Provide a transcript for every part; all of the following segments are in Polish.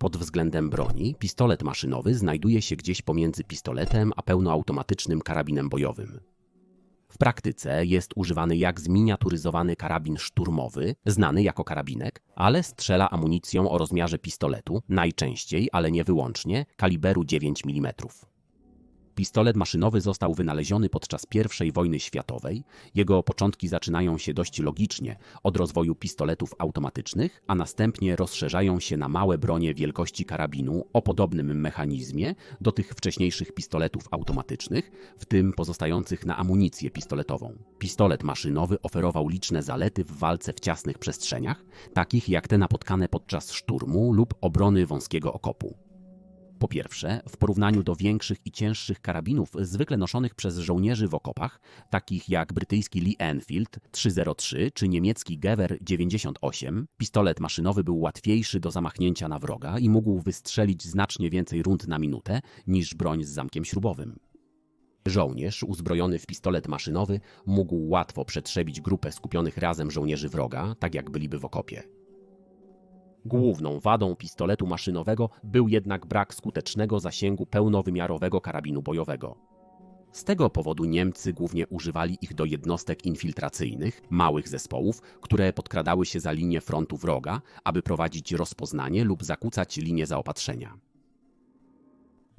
Pod względem broni, pistolet maszynowy znajduje się gdzieś pomiędzy pistoletem a pełnoautomatycznym karabinem bojowym. W praktyce jest używany jak zminiaturyzowany karabin szturmowy, znany jako karabinek, ale strzela amunicją o rozmiarze pistoletu, najczęściej, ale nie wyłącznie, kaliberu 9 mm. Pistolet maszynowy został wynaleziony podczas I wojny światowej. Jego początki zaczynają się dość logicznie od rozwoju pistoletów automatycznych, a następnie rozszerzają się na małe bronie wielkości karabinu o podobnym mechanizmie do tych wcześniejszych pistoletów automatycznych, w tym pozostających na amunicję pistoletową. Pistolet maszynowy oferował liczne zalety w walce w ciasnych przestrzeniach, takich jak te napotkane podczas szturmu lub obrony wąskiego okopu. Po pierwsze, w porównaniu do większych i cięższych karabinów zwykle noszonych przez żołnierzy w okopach, takich jak brytyjski Lee Enfield 303 czy niemiecki Gewehr 98, pistolet maszynowy był łatwiejszy do zamachnięcia na wroga i mógł wystrzelić znacznie więcej rund na minutę niż broń z zamkiem śrubowym. Żołnierz uzbrojony w pistolet maszynowy mógł łatwo przetrzebić grupę skupionych razem żołnierzy wroga, tak jak byliby w okopie. Główną wadą pistoletu maszynowego był jednak brak skutecznego zasięgu pełnowymiarowego karabinu bojowego. Z tego powodu Niemcy głównie używali ich do jednostek infiltracyjnych, małych zespołów, które podkradały się za linię frontu wroga, aby prowadzić rozpoznanie lub zakłócać linię zaopatrzenia.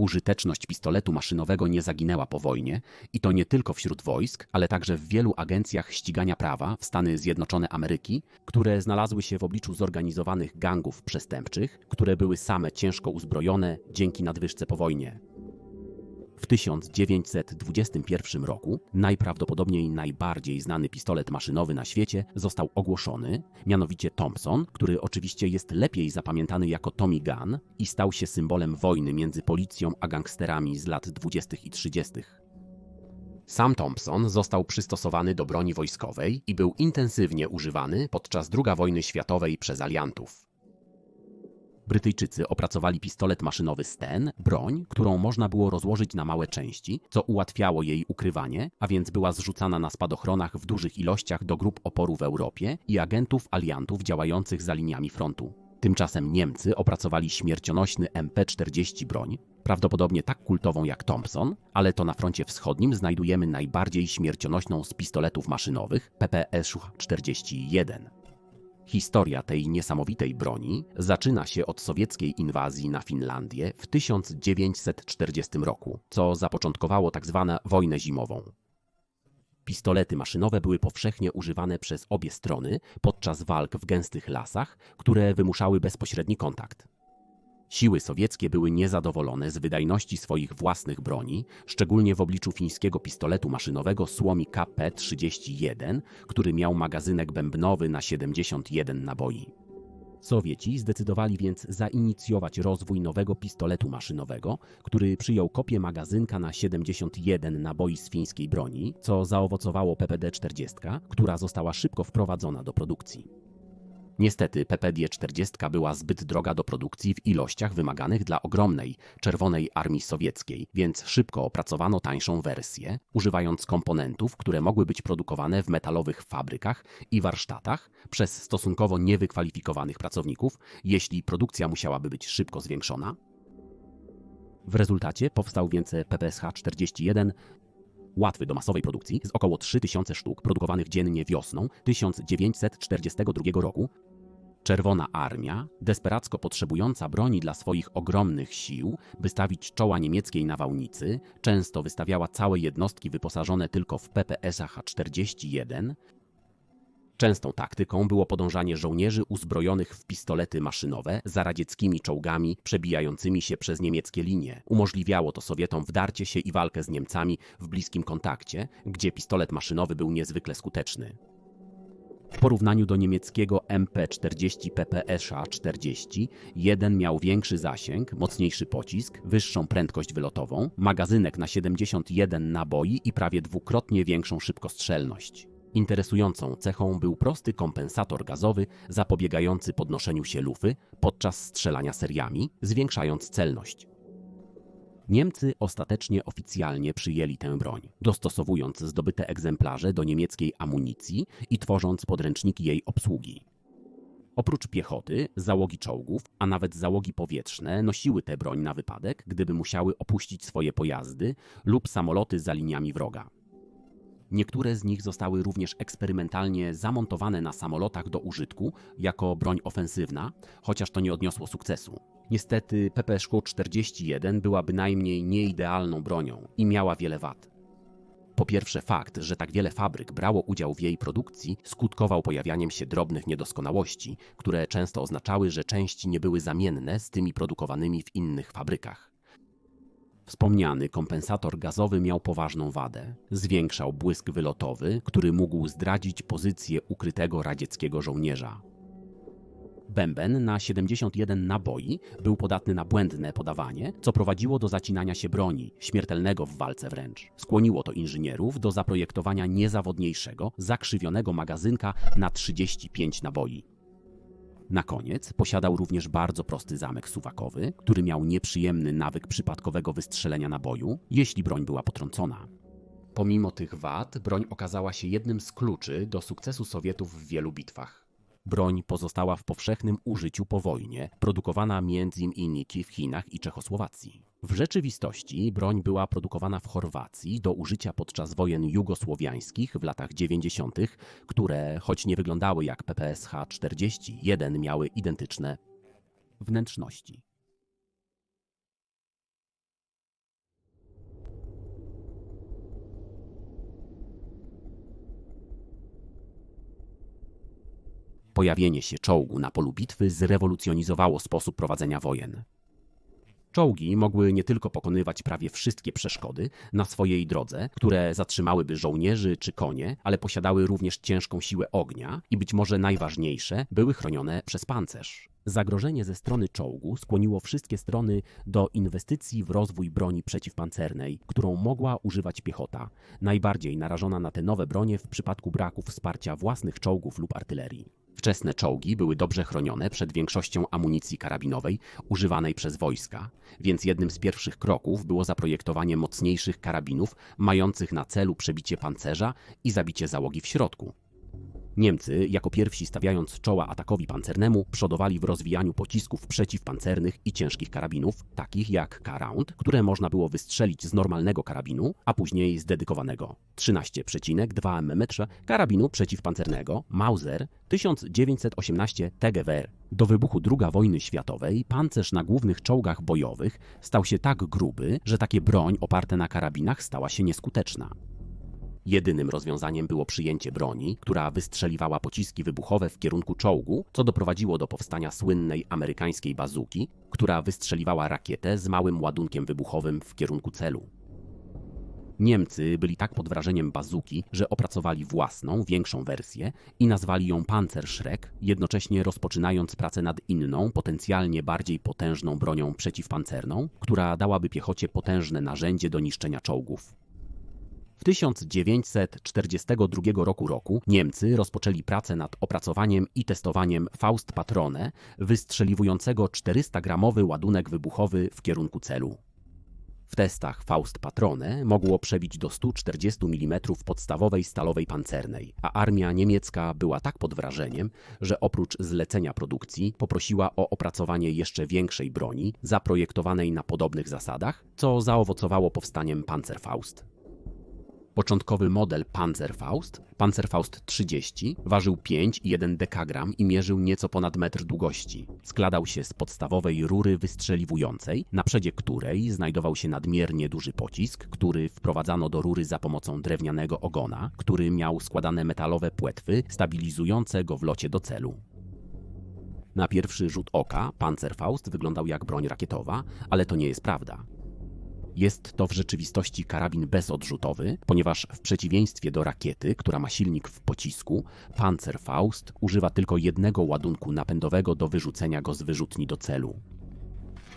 Użyteczność pistoletu maszynowego nie zaginęła po wojnie i to nie tylko wśród wojsk, ale także w wielu agencjach ścigania prawa w Stany Zjednoczone Ameryki, które znalazły się w obliczu zorganizowanych gangów przestępczych, które były same ciężko uzbrojone dzięki nadwyżce po wojnie. W 1921 roku najprawdopodobniej najbardziej znany pistolet maszynowy na świecie został ogłoszony, mianowicie Thompson, który oczywiście jest lepiej zapamiętany jako Tommy Gun i stał się symbolem wojny między policją a gangsterami z lat 20. i 30. Sam Thompson został przystosowany do broni wojskowej i był intensywnie używany podczas II wojny światowej przez aliantów. Brytyjczycy opracowali pistolet maszynowy Sten, broń, którą można było rozłożyć na małe części, co ułatwiało jej ukrywanie, a więc była zrzucana na spadochronach w dużych ilościach do grup oporu w Europie i agentów aliantów działających za liniami frontu. Tymczasem Niemcy opracowali śmiercionośny MP-40 broń, prawdopodobnie tak kultową jak Thompson, ale to na froncie wschodnim znajdujemy najbardziej śmiercionośną z pistoletów maszynowych PPS-41. Historia tej niesamowitej broni zaczyna się od sowieckiej inwazji na Finlandię w 1940 roku, co zapoczątkowało tzw. Tak wojnę zimową. Pistolety maszynowe były powszechnie używane przez obie strony podczas walk w gęstych lasach, które wymuszały bezpośredni kontakt. Siły sowieckie były niezadowolone z wydajności swoich własnych broni, szczególnie w obliczu fińskiego pistoletu maszynowego Słomi KP-31, który miał magazynek bębnowy na 71 naboi. Sowieci zdecydowali więc zainicjować rozwój nowego pistoletu maszynowego, który przyjął kopię magazynka na 71 naboi z fińskiej broni, co zaowocowało PPD-40, która została szybko wprowadzona do produkcji. Niestety PPD-40 była zbyt droga do produkcji w ilościach wymaganych dla ogromnej Czerwonej Armii Sowieckiej, więc szybko opracowano tańszą wersję, używając komponentów, które mogły być produkowane w metalowych fabrykach i warsztatach przez stosunkowo niewykwalifikowanych pracowników, jeśli produkcja musiałaby być szybko zwiększona. W rezultacie powstał więc PPSH-41 łatwy do masowej produkcji z około 3000 sztuk produkowanych dziennie wiosną 1942 roku Czerwona Armia, desperacko potrzebująca broni dla swoich ogromnych sił, by stawić czoła niemieckiej nawałnicy, często wystawiała całe jednostki wyposażone tylko w PPS H-41. Częstą taktyką było podążanie żołnierzy uzbrojonych w pistolety maszynowe za radzieckimi czołgami przebijającymi się przez niemieckie linie. Umożliwiało to Sowietom wdarcie się i walkę z Niemcami w bliskim kontakcie, gdzie pistolet maszynowy był niezwykle skuteczny. W porównaniu do niemieckiego MP40 PPSA 40, jeden miał większy zasięg, mocniejszy pocisk, wyższą prędkość wylotową, magazynek na 71 naboi i prawie dwukrotnie większą szybkostrzelność. Interesującą cechą był prosty kompensator gazowy zapobiegający podnoszeniu się lufy podczas strzelania seriami, zwiększając celność. Niemcy ostatecznie oficjalnie przyjęli tę broń, dostosowując zdobyte egzemplarze do niemieckiej amunicji i tworząc podręczniki jej obsługi. Oprócz piechoty, załogi czołgów, a nawet załogi powietrzne nosiły tę broń na wypadek, gdyby musiały opuścić swoje pojazdy lub samoloty za liniami wroga. Niektóre z nich zostały również eksperymentalnie zamontowane na samolotach do użytku jako broń ofensywna, chociaż to nie odniosło sukcesu. Niestety PPSZ-41 była bynajmniej nieidealną bronią i miała wiele wad. Po pierwsze, fakt, że tak wiele fabryk brało udział w jej produkcji, skutkował pojawianiem się drobnych niedoskonałości, które często oznaczały, że części nie były zamienne z tymi produkowanymi w innych fabrykach. Wspomniany kompensator gazowy miał poważną wadę. Zwiększał błysk wylotowy, który mógł zdradzić pozycję ukrytego radzieckiego żołnierza. Bęben na 71 naboi był podatny na błędne podawanie, co prowadziło do zacinania się broni, śmiertelnego w walce wręcz. Skłoniło to inżynierów do zaprojektowania niezawodniejszego, zakrzywionego magazynka na 35 naboi. Na koniec posiadał również bardzo prosty zamek suwakowy, który miał nieprzyjemny nawyk przypadkowego wystrzelenia naboju, jeśli broń była potrącona. Pomimo tych wad, broń okazała się jednym z kluczy do sukcesu Sowietów w wielu bitwach. Broń pozostała w powszechnym użyciu po wojnie, produkowana m.in. w Chinach i Czechosłowacji. W rzeczywistości broń była produkowana w Chorwacji do użycia podczas wojen jugosłowiańskich w latach 90., które, choć nie wyglądały jak PPSH-41, miały identyczne wnętrzności. Pojawienie się czołgu na polu bitwy zrewolucjonizowało sposób prowadzenia wojen. Czołgi mogły nie tylko pokonywać prawie wszystkie przeszkody na swojej drodze, które zatrzymałyby żołnierzy czy konie, ale posiadały również ciężką siłę ognia i być może najważniejsze, były chronione przez pancerz. Zagrożenie ze strony czołgu skłoniło wszystkie strony do inwestycji w rozwój broni przeciwpancernej, którą mogła używać piechota, najbardziej narażona na te nowe bronie w przypadku braku wsparcia własnych czołgów lub artylerii. Wczesne czołgi były dobrze chronione przed większością amunicji karabinowej używanej przez wojska, więc jednym z pierwszych kroków było zaprojektowanie mocniejszych karabinów mających na celu przebicie pancerza i zabicie załogi w środku. Niemcy, jako pierwsi stawiając czoła atakowi pancernemu, przodowali w rozwijaniu pocisków przeciwpancernych i ciężkich karabinów, takich jak K-Round, które można było wystrzelić z normalnego karabinu, a później z dedykowanego 13,2 mm karabinu przeciwpancernego Mauser 1918 TGWR. Do wybuchu II wojny światowej pancerz na głównych czołgach bojowych stał się tak gruby, że takie broń oparte na karabinach stała się nieskuteczna. Jedynym rozwiązaniem było przyjęcie broni, która wystrzeliwała pociski wybuchowe w kierunku czołgu, co doprowadziło do powstania słynnej amerykańskiej bazuki, która wystrzeliwała rakietę z małym ładunkiem wybuchowym w kierunku celu. Niemcy byli tak pod wrażeniem bazuki, że opracowali własną, większą wersję i nazwali ją Panzerschreck, jednocześnie rozpoczynając pracę nad inną, potencjalnie bardziej potężną bronią przeciwpancerną, która dałaby piechocie potężne narzędzie do niszczenia czołgów. W 1942 roku, roku Niemcy rozpoczęli pracę nad opracowaniem i testowaniem Faust Patrone, wystrzeliwującego 400-gramowy ładunek wybuchowy w kierunku celu. W testach Faust Patrone mogło przebić do 140 mm podstawowej stalowej pancernej, a armia niemiecka była tak pod wrażeniem, że oprócz zlecenia produkcji poprosiła o opracowanie jeszcze większej broni, zaprojektowanej na podobnych zasadach, co zaowocowało powstaniem Panzerfaust. Początkowy model Panzerfaust, Panzerfaust 30, ważył 5,1 dekagram i mierzył nieco ponad metr długości. Składał się z podstawowej rury wystrzeliwującej, na przedzie której znajdował się nadmiernie duży pocisk, który wprowadzano do rury za pomocą drewnianego ogona, który miał składane metalowe płetwy stabilizujące go w locie do celu. Na pierwszy rzut oka Panzerfaust wyglądał jak broń rakietowa, ale to nie jest prawda. Jest to w rzeczywistości karabin bezodrzutowy, ponieważ w przeciwieństwie do rakiety, która ma silnik w pocisku, Panzerfaust używa tylko jednego ładunku napędowego do wyrzucenia go z wyrzutni do celu.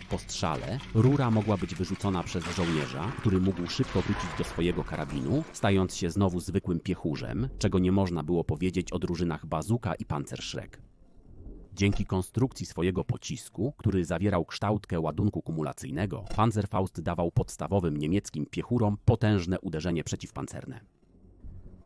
Po strzale rura mogła być wyrzucona przez żołnierza, który mógł szybko wrócić do swojego karabinu, stając się znowu zwykłym piechurzem, czego nie można było powiedzieć o drużynach Bazuka i Panzerschreck. Dzięki konstrukcji swojego pocisku, który zawierał kształtkę ładunku kumulacyjnego, Panzerfaust dawał podstawowym niemieckim piechurom potężne uderzenie przeciwpancerne.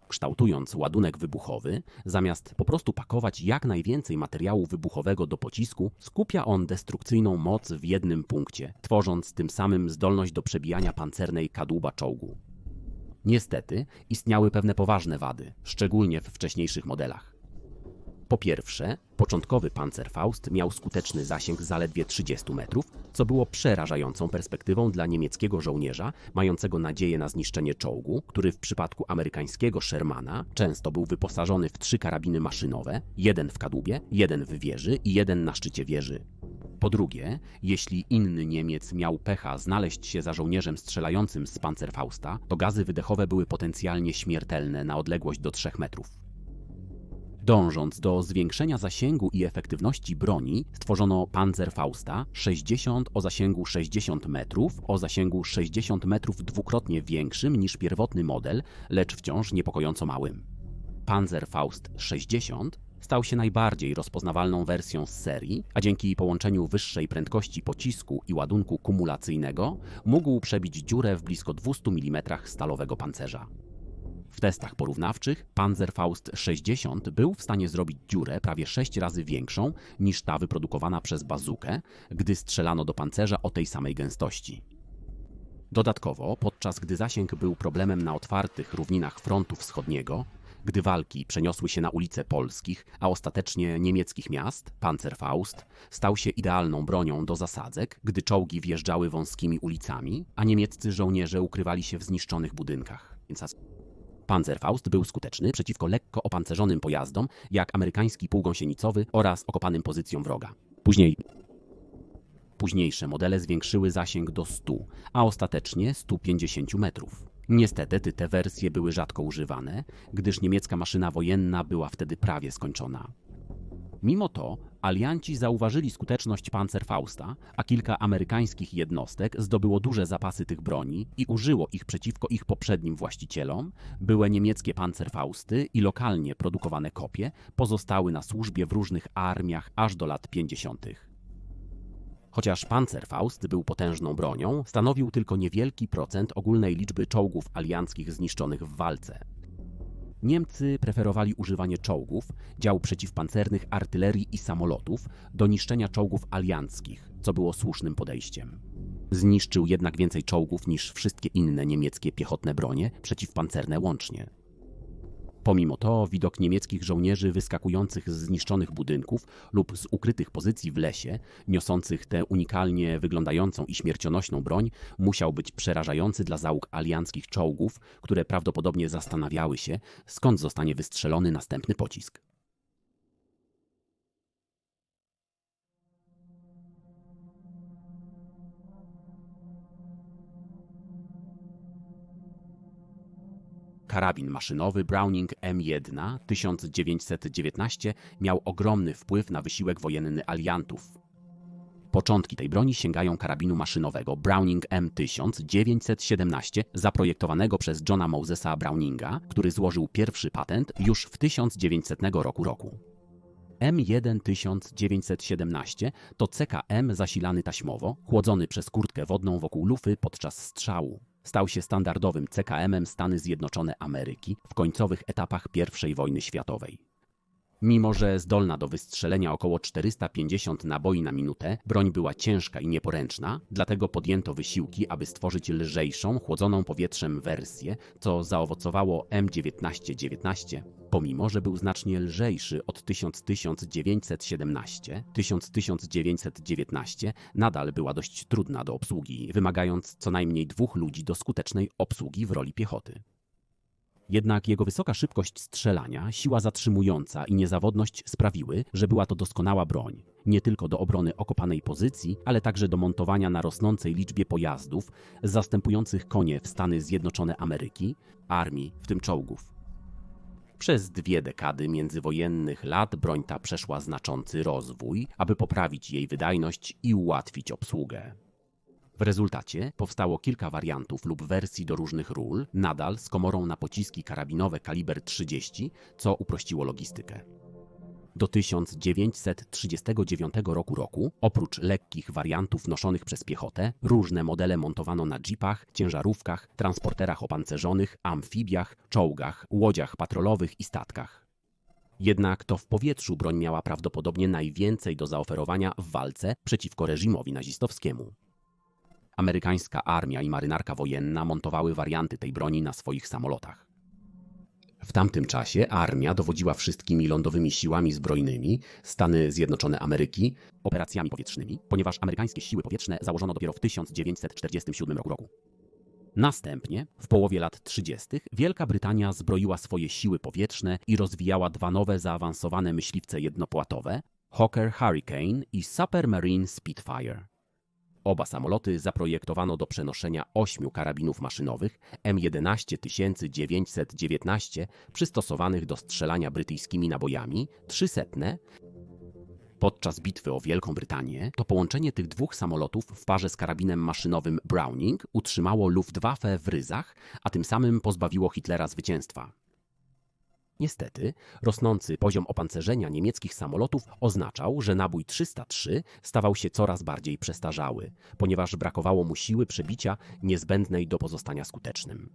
Kształtując ładunek wybuchowy, zamiast po prostu pakować jak najwięcej materiału wybuchowego do pocisku, skupia on destrukcyjną moc w jednym punkcie, tworząc tym samym zdolność do przebijania pancernej kadłuba czołgu. Niestety, istniały pewne poważne wady, szczególnie w wcześniejszych modelach. Po pierwsze, początkowy Panzerfaust miał skuteczny zasięg zaledwie 30 metrów, co było przerażającą perspektywą dla niemieckiego żołnierza mającego nadzieję na zniszczenie czołgu, który w przypadku amerykańskiego Shermana często był wyposażony w trzy karabiny maszynowe, jeden w kadłubie, jeden w wieży i jeden na szczycie wieży. Po drugie, jeśli inny Niemiec miał pecha znaleźć się za żołnierzem strzelającym z Panzerfausta, to gazy wydechowe były potencjalnie śmiertelne na odległość do 3 metrów. Dążąc do zwiększenia zasięgu i efektywności broni, stworzono Panzerfausta 60 o zasięgu 60 metrów, o zasięgu 60 metrów dwukrotnie większym niż pierwotny model, lecz wciąż niepokojąco małym. Panzerfaust 60 stał się najbardziej rozpoznawalną wersją z serii, a dzięki połączeniu wyższej prędkości pocisku i ładunku kumulacyjnego mógł przebić dziurę w blisko 200 mm stalowego pancerza. W testach porównawczych Panzerfaust 60 był w stanie zrobić dziurę prawie 6 razy większą niż ta wyprodukowana przez bazukę, gdy strzelano do pancerza o tej samej gęstości. Dodatkowo, podczas gdy zasięg był problemem na otwartych równinach frontu wschodniego, gdy walki przeniosły się na ulice polskich, a ostatecznie niemieckich miast, Panzerfaust stał się idealną bronią do zasadzek, gdy czołgi wjeżdżały wąskimi ulicami, a niemieccy żołnierze ukrywali się w zniszczonych budynkach. Panzerfaust był skuteczny przeciwko lekko opancerzonym pojazdom, jak amerykański półgąsienicowy oraz okopanym pozycjom wroga. Później Późniejsze modele zwiększyły zasięg do 100, a ostatecznie 150 metrów. Niestety te wersje były rzadko używane, gdyż niemiecka maszyna wojenna była wtedy prawie skończona. Mimo to alianci zauważyli skuteczność Panzerfausta, a kilka amerykańskich jednostek zdobyło duże zapasy tych broni i użyło ich przeciwko ich poprzednim właścicielom. Były niemieckie Panzerfausty i lokalnie produkowane kopie pozostały na służbie w różnych armiach aż do lat 50. Chociaż Panzerfaust był potężną bronią, stanowił tylko niewielki procent ogólnej liczby czołgów alianckich zniszczonych w walce. Niemcy preferowali używanie czołgów, dział przeciwpancernych artylerii i samolotów do niszczenia czołgów alianckich, co było słusznym podejściem. Zniszczył jednak więcej czołgów niż wszystkie inne niemieckie piechotne bronie przeciwpancerne łącznie. Pomimo to widok niemieckich żołnierzy wyskakujących z zniszczonych budynków lub z ukrytych pozycji w lesie, niosących tę unikalnie wyglądającą i śmiercionośną broń, musiał być przerażający dla załóg alianckich czołgów, które prawdopodobnie zastanawiały się, skąd zostanie wystrzelony następny pocisk. Karabin maszynowy Browning M1 1919 miał ogromny wpływ na wysiłek wojenny aliantów. Początki tej broni sięgają karabinu maszynowego Browning M1917 zaprojektowanego przez Johna Mosesa Browninga, który złożył pierwszy patent już w 1900 roku roku. M1 1917 to CKM zasilany taśmowo, chłodzony przez kurtkę wodną wokół lufy podczas strzału stał się standardowym CKM-em Stany Zjednoczone Ameryki w końcowych etapach I wojny światowej. Mimo, że zdolna do wystrzelenia około 450 naboi na minutę, broń była ciężka i nieporęczna, dlatego podjęto wysiłki, aby stworzyć lżejszą, chłodzoną powietrzem wersję, co zaowocowało M1919. Pomimo, że był znacznie lżejszy od 1917, 1919 nadal była dość trudna do obsługi, wymagając co najmniej dwóch ludzi do skutecznej obsługi w roli piechoty. Jednak jego wysoka szybkość strzelania, siła zatrzymująca i niezawodność sprawiły, że była to doskonała broń, nie tylko do obrony okopanej pozycji, ale także do montowania na rosnącej liczbie pojazdów zastępujących konie w Stany Zjednoczone Ameryki, armii, w tym czołgów. Przez dwie dekady międzywojennych lat broń ta przeszła znaczący rozwój, aby poprawić jej wydajność i ułatwić obsługę. W rezultacie powstało kilka wariantów lub wersji do różnych ról, nadal z komorą na pociski karabinowe kaliber 30, co uprościło logistykę. Do 1939 roku roku, oprócz lekkich wariantów noszonych przez piechotę, różne modele montowano na jeepach, ciężarówkach, transporterach opancerzonych, amfibiach, czołgach, łodziach patrolowych i statkach. Jednak to w powietrzu broń miała prawdopodobnie najwięcej do zaoferowania w walce przeciwko reżimowi nazistowskiemu. Amerykańska armia i marynarka wojenna montowały warianty tej broni na swoich samolotach. W tamtym czasie armia dowodziła wszystkimi lądowymi siłami zbrojnymi, Stany Zjednoczone Ameryki, operacjami powietrznymi, ponieważ amerykańskie siły powietrzne założono dopiero w 1947 roku. Następnie, w połowie lat 30., Wielka Brytania zbroiła swoje siły powietrzne i rozwijała dwa nowe zaawansowane myśliwce jednopłatowe Hawker Hurricane i Supermarine Spitfire. Oba samoloty zaprojektowano do przenoszenia ośmiu karabinów maszynowych M11919 przystosowanych do strzelania brytyjskimi nabojami, 300. Podczas bitwy o Wielką Brytanię to połączenie tych dwóch samolotów w parze z karabinem maszynowym Browning utrzymało Luftwaffe w ryzach, a tym samym pozbawiło Hitlera zwycięstwa. Niestety, rosnący poziom opancerzenia niemieckich samolotów oznaczał, że nabój 303 stawał się coraz bardziej przestarzały, ponieważ brakowało mu siły przebicia niezbędnej do pozostania skutecznym.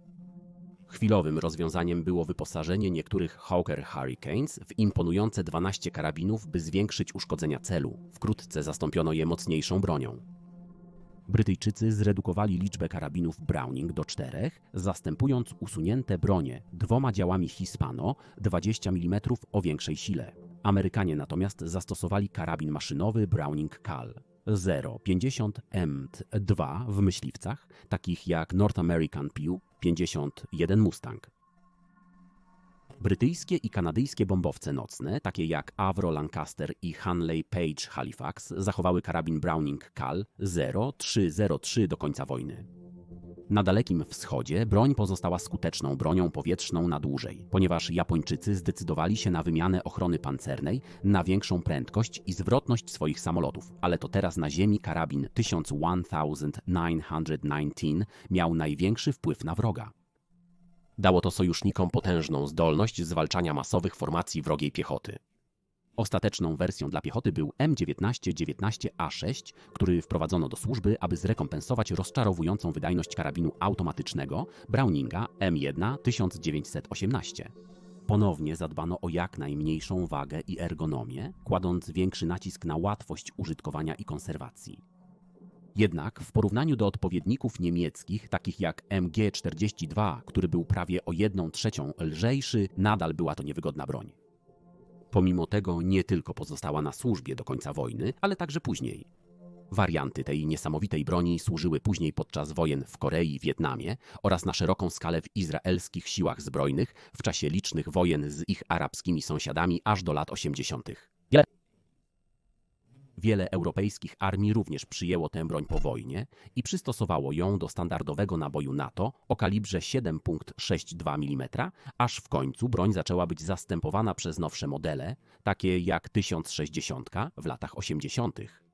Chwilowym rozwiązaniem było wyposażenie niektórych Hawker Hurricanes w imponujące 12 karabinów, by zwiększyć uszkodzenia celu. Wkrótce zastąpiono je mocniejszą bronią. Brytyjczycy zredukowali liczbę karabinów Browning do czterech, zastępując usunięte bronie dwoma działami Hispano 20 mm o większej sile. Amerykanie natomiast zastosowali karabin maszynowy Browning Cal 0,50 M2 w myśliwcach, takich jak North American Pew 51 Mustang. Brytyjskie i kanadyjskie bombowce nocne, takie jak Avro Lancaster i Hanley Page Halifax, zachowały karabin Browning Cal 0303 do końca wojny. Na Dalekim Wschodzie broń pozostała skuteczną bronią powietrzną na dłużej, ponieważ Japończycy zdecydowali się na wymianę ochrony pancernej na większą prędkość i zwrotność swoich samolotów, ale to teraz na ziemi karabin 1919 miał największy wpływ na wroga. Dało to sojusznikom potężną zdolność zwalczania masowych formacji wrogiej piechoty. Ostateczną wersją dla piechoty był M1919A6, który wprowadzono do służby, aby zrekompensować rozczarowującą wydajność karabinu automatycznego Browninga M1 1918. Ponownie zadbano o jak najmniejszą wagę i ergonomię, kładąc większy nacisk na łatwość użytkowania i konserwacji. Jednak w porównaniu do odpowiedników niemieckich, takich jak MG-42, który był prawie o 1 trzecią lżejszy, nadal była to niewygodna broń. Pomimo tego nie tylko pozostała na służbie do końca wojny, ale także później. Warianty tej niesamowitej broni służyły później podczas wojen w Korei i Wietnamie oraz na szeroką skalę w izraelskich siłach zbrojnych w czasie licznych wojen z ich arabskimi sąsiadami aż do lat 80. Wiele europejskich armii również przyjęło tę broń po wojnie i przystosowało ją do standardowego naboju NATO o kalibrze 7,62 mm, aż w końcu broń zaczęła być zastępowana przez nowsze modele, takie jak 1060 w latach 80.